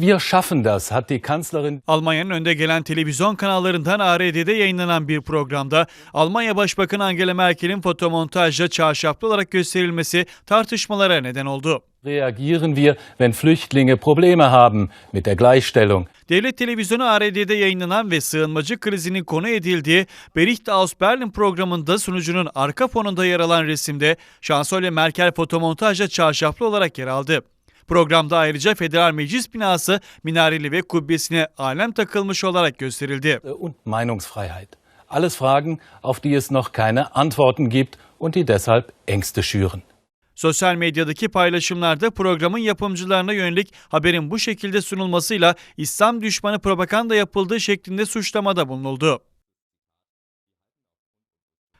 wir schaffen das, hat die Kanzlerin Almanya'nın önde gelen televizyon kanallarından ARD'de yayınlanan bir programda Almanya Başbakanı Angela Merkel'in fotomontajla çarşaflı olarak gösterilmesi tartışmalara neden oldu. reagieren wir, wenn Flüchtlinge Probleme haben mit der Gleichstellung. Devlet televizyonu ARD'de yayınlanan ve sığınmacı krizinin konu edildiği Bericht aus Berlin programında sunucunun arka fonunda yer alan resimde Şansölye Merkel fotomontajla çarşaflı olarak yer aldı. Programda ayrıca Federal Meclis binası minareli ve kubbesine alem takılmış olarak gösterildi. Äh, und Meinungsfreiheit. Alles Fragen, auf die es noch keine Antworten gibt und die deshalb Ängste schüren. Sosyal medyadaki paylaşımlarda programın yapımcılarına yönelik haberin bu şekilde sunulmasıyla İslam düşmanı propaganda yapıldığı şeklinde suçlamada bulunuldu.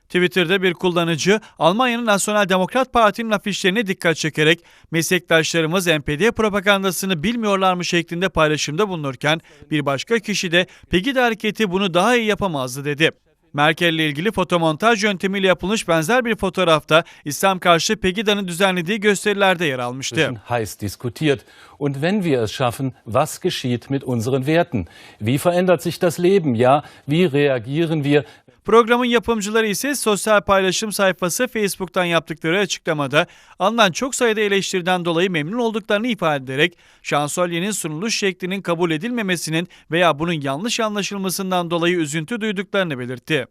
Twitter'da bir kullanıcı Almanya'nın Nasyonel Demokrat Parti'nin afişlerine dikkat çekerek meslektaşlarımız NPD propagandasını bilmiyorlar mı şeklinde paylaşımda bulunurken bir başka kişi de Pegida hareketi bunu daha iyi yapamazdı dedi. Merkel ile ilgili fotomontaj yöntemiyle yapılmış benzer bir fotoğrafta İslam karşı Pegida'nın düzenlediği gösterilerde yer almıştı. Heiß diskutiert. Und wenn wir es schaffen, was geschieht mit unseren Werten? Wie verändert sich das Leben? Ja, wie reagieren wir? Programın yapımcıları ise sosyal paylaşım sayfası Facebook'tan yaptıkları açıklamada alınan çok sayıda eleştiriden dolayı memnun olduklarını ifade ederek şansölyenin sunuluş şeklinin kabul edilmemesinin veya bunun yanlış anlaşılmasından dolayı üzüntü duyduklarını belirtti.